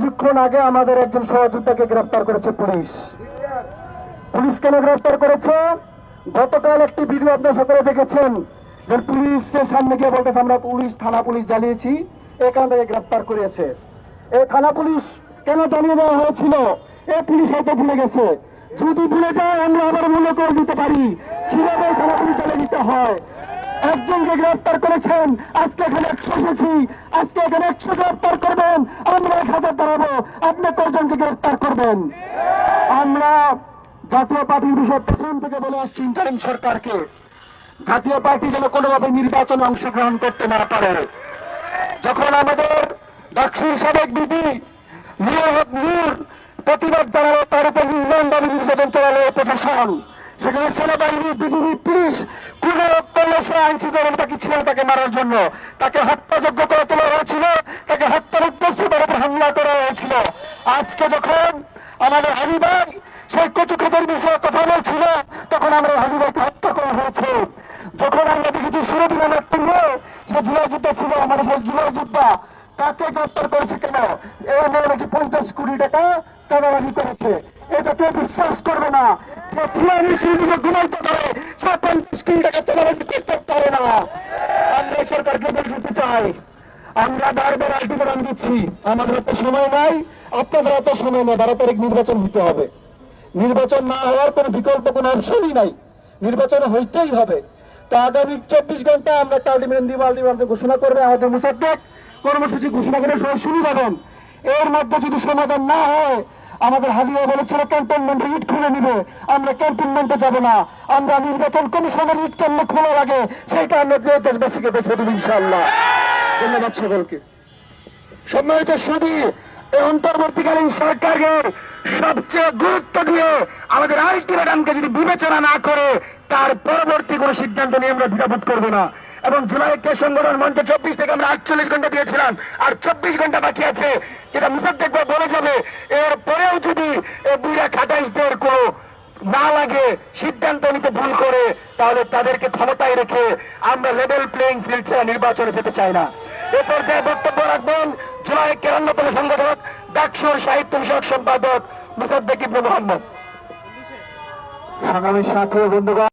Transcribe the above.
কিছুক্ষণ আগে আমাদের একজন সহযোদ্ধাকে গ্রেফতার করেছে পুলিশ। পুলিশ কেন গ্রেফতার করেছে? গতকাল একটি ভিডিও আপনার সকলে দেখেছেন যে পুলিশের সামনে গিয়ে বলতেছে, আমরা পুলিশ, থানা পুলিশ জ্বালিয়েছি এখান থেকে গ্রেফতার করেছে। এই থানা পুলিশ কেন জানিয়ে দেওয়া হয়েছিল? এ পুলিশ হয়তো ভুলে গেছে। যদি ভুলে যায়, আমরা আবার মনে করে দিতে পারি। কীভাবে থানা পুলিশ জ্বালিয়ে দিতে হয়? একজনকে গ্রেফতার করেছেন। আজকে এখানে একশো এসেছি। আজকে এখানে একশো গ্রেফতার করবেন। আমরা এক হাজার দাঁড়াবো। আপনি কয়জনকে গ্রেফতার করবেন? আমরা জাতীয় পার্টির বিষয়ে প্রথম থেকে বলে আসছি ইন্টারিম সরকারকে। জাতীয় পার্টি যেন কোনোভাবে নির্বাচনে অংশগ্রহণ করতে না পারে। যখন আমাদের দক্ষিণ সাবেক বিধি নূর প্রতিবাদ জানালো, তার উপর নির্মাণবাদী নির্যাতন চালালো প্রশাসন। সেখানে সেনাবাহিনী, বিজিবি, পুলিশ, কোন কলসে আইন শৃঙ্খলা তাকে ছিল তাকে মারার জন্য। তাকে হত্যাযোগ্য করে তোলা হয়েছিল। তাকে হত্যার উদ্দেশ্যে তার উপর হামলা করা হয়েছিল। আজকে যখন আমাদের হাবিবাই সেই কচুখাতের বিষয়ে কথা বলছিল, তখন আমরা হাবিবাইকে হত্যা করা হয়েছে। যখন আমরা দেখেছি সুরবিনা নেতৃত্বে যে জুলাই যুদ্ধ ছিল, আমাদের সেই জুলাই যোদ্ধা, তাকে গ্রেপ্তার করেছে কেন? এই নিয়ে নাকি পঞ্চাশ কোটি টাকা চাঁদাবাজি করেছে? এটা কেউ বিশ্বাস করবে না। বারো তারিখ নির্বাচন হতে হবে। নির্বাচন না হওয়ার কোনো বিকল্প, কোনো অপশনই নাই। নির্বাচন হইতেই হবে। তো আগামী চব্বিশ ঘণ্টা আমরা একটা ঘোষণা করবে আমাদের মুসাদ্দেক। কর্মসূচি ঘোষণা করে সবাই শুনে যাবেন। এর মধ্যে যদি সমাধান না হয় আমাদের হাজিরা বলেছিল ক্যান্টনমেন্টে ইট খুলে নিবে। আমরা ক্যান্টনমেন্টে যাব না। আমরা নির্বাচন কমিশনের ইট কেমন খোলা লাগে সেইটা আমরা দেশবাসীকে দেখে দেব ইনশাআল্লাহ। ধন্যবাদ সকলকে। সম্মানিত সুদী এই অন্তর্বর্তীকালীন সরকারের সবচেয়ে গুরুত্ব দিয়ে আমাদের আলটিমেটামকে যদি বিবেচনা না করে, তার পরবর্তী কোনো সিদ্ধান্ত নিয়ে আমরা দ্বিধাবোধ করব না। এবং জুলাই কে সংগঠন মঞ্চ চব্বিশ থেকে আমরা আটচল্লিশ ঘণ্টা দিয়েছিলাম। আর চব্বিশ ঘণ্টা বাকি আছে, যেটা মুসাদ্দেক বলে যাবে। এর পরেও যদি বুড়া খাটাইশদের কোনো না লাগে, সিদ্ধান্ত নিতে ভুল করে, তাহলে তাদেরকে ক্ষমতায় রেখে আমরা লেভেল প্লেইং ফিল্ড ছাড়া নির্বাচনে যেতে চাই না। এ পর্যায়ে বক্তব্য রাখবেন জুলাই কেরান্নতম সংগঠক, ডাকসুর সাহিত্য বিষয়ক সম্পাদক মুসাদ্দেক ইবনে মোহাম্মদ। আগামী সাথী বন্ধুগণ